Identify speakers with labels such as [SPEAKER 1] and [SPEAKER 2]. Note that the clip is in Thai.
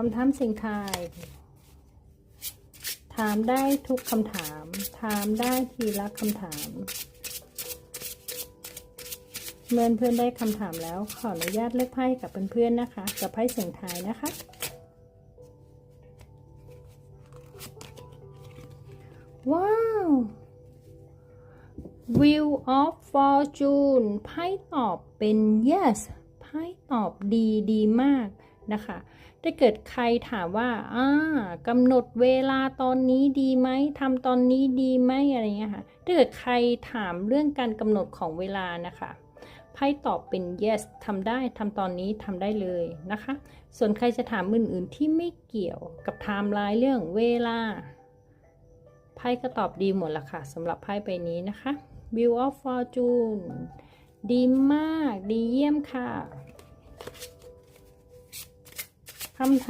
[SPEAKER 1] คำถามสิ่งทาย ถามได้ทุกคำถาม ถามได้ทีละคำถาม เมื่อเพื่อนได้คำถามแล้วขออนุญาตเลือกไพ่กับเพื่อนๆนะคะ กับไพ่เสียงทายนะคะ ว้าว Wheel of Fortune ไพ่ตอบเป็น yes ไพ่ตอบดีดีมาก นะคะ ถ้าเกิดใครถามว่าอ่ากำหนดเวลาตอนนี้ดีไหมทำตอนนี้ดีไหมอะไรเงี้ยค่ะ ถ้าเกิดใครถามเรื่องการกำหนดของเวลานะคะไพ่ตอบเป็น yes ทำได้ทำตอนนี้ทำได้เลยนะคะ ส่วนใครจะถามอื่นๆที่ไม่เกี่ยวกับไทม์ไลน์เรื่องเวลาไพ่ก็ตอบดีหมดละค่ะสำหรับไพ่ใบนี้นะคะ Wheel of Fortune ดีมาก ดีเยี่ยมค่ะ คำถาม